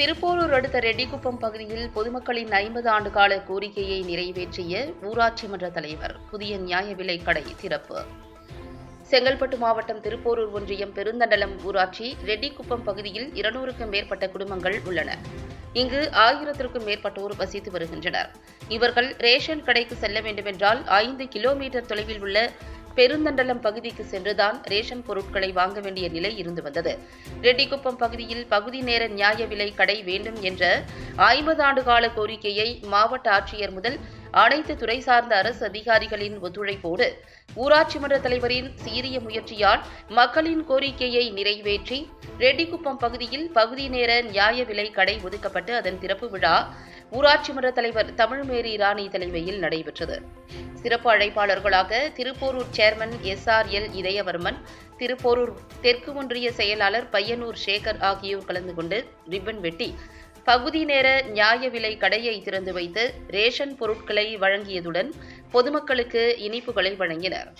திருப்போரூர் அடுத்த ரெட்டிக்குப்பம் பகுதியில் பொதுமக்களின் ஐம்பது ஆண்டு கால கோரிக்கையை நிறைவேற்றிய ஊராட்சி மன்ற தலைவர் புதிய நியாய விலை கடை திறப்பு. செங்கல்பட்டு மாவட்டம் திருப்போரூர் ஒன்றியம் பெருந்தண்டலம் ஊராட்சி ரெட்டிக்குப்பம் பகுதியில் இருநூறுக்கும் மேற்பட்ட குடும்பங்கள் உள்ளன. இங்கு ஆயிரத்திற்கும் மேற்பட்டோர் வசித்து வருகின்றனர். இவர்கள் ரேஷன் கடைக்கு செல்ல வேண்டுமென்றால் ஐந்து கிலோமீட்டர் தொலைவில் உள்ள பெருந்தண்டலம் பகுதிக்கு சென்றுதான் ரேஷன் பொருட்களை வாங்க வேண்டிய நிலை இருந்து வந்தது. ரெட்டிக்குப்பம் பகுதியில் பகுதி நேர நியாய விலை கடை வேண்டும் என்ற ஐம்பது ஆண்டு கால கோரிக்கையை மாவட்ட ஆட்சியர் முதல் அனைத்து துறை சார்ந்த அரசு அதிகாரிகளின் ஒத்துழைப்போடு ஊராட்சி மன்ற தலைவரின் சீரிய முயற்சியால் மக்களின் கோரிக்கையை நிறைவேற்றி ரெட்டிக்குப்பம் பகுதியில் பகுதி நேர நியாய விலை கடை ஒதுக்கப்பட்டு அதன் திறப்பு விழா ஊராட்சி மன்ற தலைவர் தமிழ்மேரி ராணி தலைமையில் நடைபெற்றது. சிறப்பு அழைப்பாளர்களாக Thiruporur chairman S R L Idhayavarman Thiruporur தெற்கு ஒன்றிய செயலாளர் பையனூர் சேகர் ஆகியோர் கலந்து கொண்டு ரிப்பன் வெட்டி பகுதி நேர நியாய விலை கடையை திறந்து வைத்து ரேஷன் பொருட்களை வழங்கியதுடன் பொதுமக்களுக்கு இனிப்புகளை வழங்கினர்.